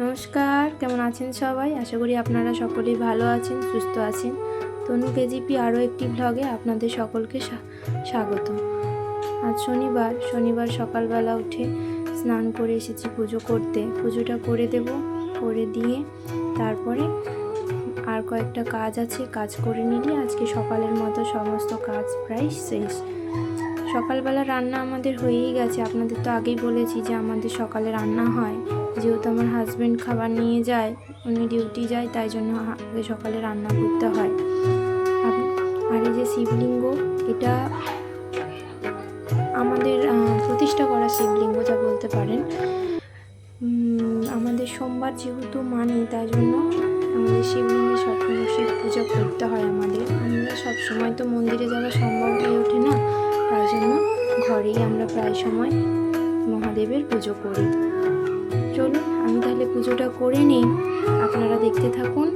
নমস্কার, কেমন আছেন সবাই? আশা করি আপনারা সকলেই ভালো আছেন, সুস্থ আছেন। তনু কেজিপি আরও একটি ভ্লগে আপনাদের সকলকে স্বা- স্বাগত। আজ শনিবার শনিবার সকালবেলা উঠে স্নান করে এসেছি পুজো করতে। পুজোটা করে দেব, করে দিয়ে তারপরে আর কয়েকটা কাজ আছে, কাজ করে নিলে আজকে সকালের মতো সমস্ত কাজ প্রায় শেষ। সকালবেলা রান্না আমাদের হয়েই গেছে। আপনাদের তো আগেই বলেছি যে আমাদের সকালে রান্না হয়। যেহেতু আমার হাজব্যান্ড খাবার নিয়ে যায়, উনি ডিউটি যায়, তাই জন্য আগে সকালে রান্না করতে হয়। আর এই যে শিবলিঙ্গ, এটা আমাদের প্রতিষ্ঠা করা শিবলিঙ্গ যা বলতে পারেন। আমাদের সোমবার যেহেতু মানি তাই জন্য আমাদের শিবলিঙ্গে সবসময় শিব পূজা করতে হয় আমাদের। আমরা সবসময় তো মন্দিরে যাওয়া সম্ভব হয়ে ওঠে না, তাই জন্য ঘরেই আমরা প্রায় সময় মহাদেবের পুজো করি। চলুন আমি তাহলে পুজোটা করে নিই। আপনারা দেখতে থাকুন।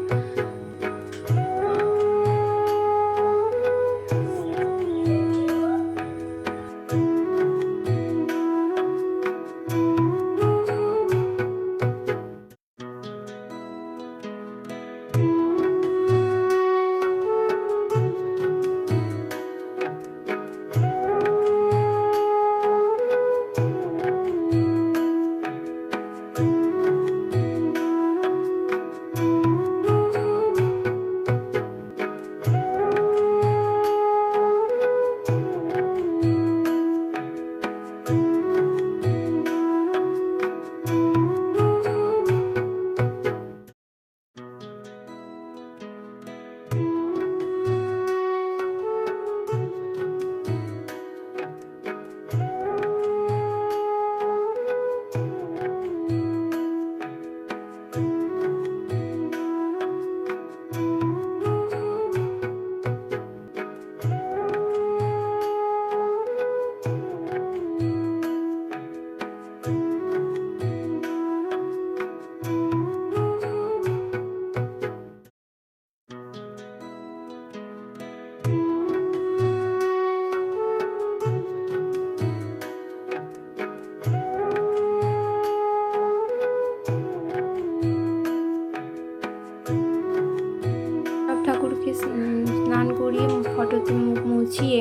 ফটোতে মুখ মুছিয়ে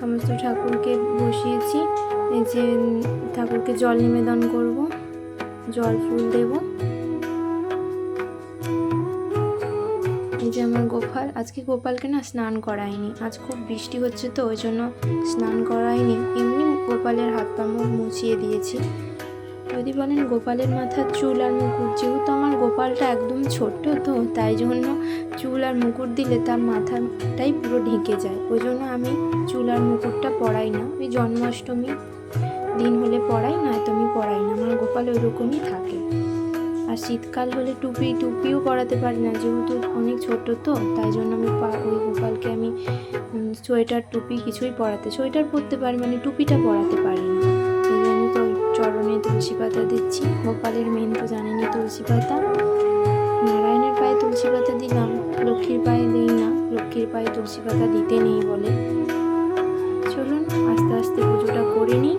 সমস্ত ঠাকুরকে বসিয়েছি। যে ঠাকুরকে জল নিবেদন করব, জল, ফুল দেব। এই যে আমার গোপাল, আজকে গোপালকে না স্নান করায়নি আজ খুব বৃষ্টি হচ্ছে তো, ওই জন্য স্নান করায়নি এমনি গোপালের হাত পা মুখ মুছিয়ে দিয়েছি। যদি বলেন গোপালের মাথার চুল আর মুকুট, যেহেতু আমার গোপালটা একদম ছোট্ট, তো তাই জন্য চুল আর মুকুট দিলে তার মাথাটাই পুরো ঢেকে যায়। ওই জন্য আমি চুল আর মুকুটটা পরাই না। ওই জন্মাষ্টমী দিন হলে পরাই, নয়তো আমি পরাই না। আমার গোপাল ওইরকমই থাকে। আর শীতকাল হলে টুপি, টুপিও পরাতে পারি না, যেহেতু অনেক ছোট তো, তাই জন্য আমি ওই গোপালকে আমি সোয়েটার, টুপি কিছুই পরাতে, সোয়েটার পরতে পারি মানে টুপিটা পরাতে পারি না। তো চরণে তুলসী পাতা দিচ্ছি। গোপালের মেন তো জানেনি তুলসী পাতা। নারায়ণের পায়ে তুলসী পাতা দিলাম, লক্ষ্মীর পায়ে দিই না। লক্ষ্মীর পায়ে তুলসী পাতা দিতে নেই বলে। চলুন আস্তে আস্তে পুজোটা করে নিই।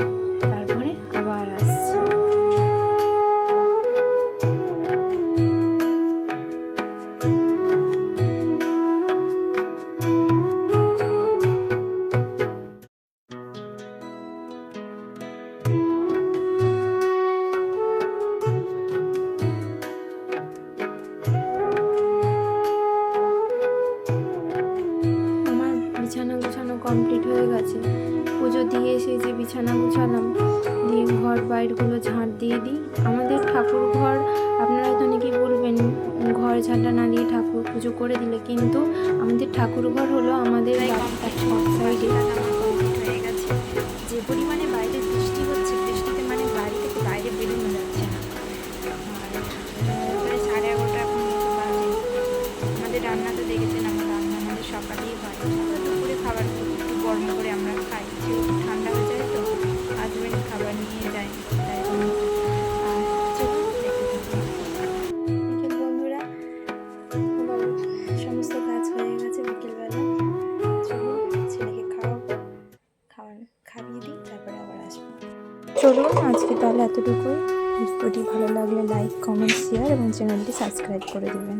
বিছানা গুছানো কমপ্লিট হয়ে গেছে। পুজো দিয়ে এসে যে বিছানা গুছালাম দিয়ে ঘর বাইরগুলো ঝাঁট দিয়ে দিই। আমাদের ঠাকুর ঘর আপনারা তো নাকি বলবেন ঘর ঝাঁটা না দিয়ে ঠাকুর পুজো করে দিলে। কিন্তু আমাদের ঠাকুর ঘর হলো আমাদের সাইডে খাইয়ে দিই, তারপরে আবার আসব। চলুন, আজকে তাহলে এতটুকুই। ভিডিওটি ভালো লাগলে লাইক কমেন্ট শেয়ার এবং চ্যানেলটি সাবস্ক্রাইব করে দেবেন।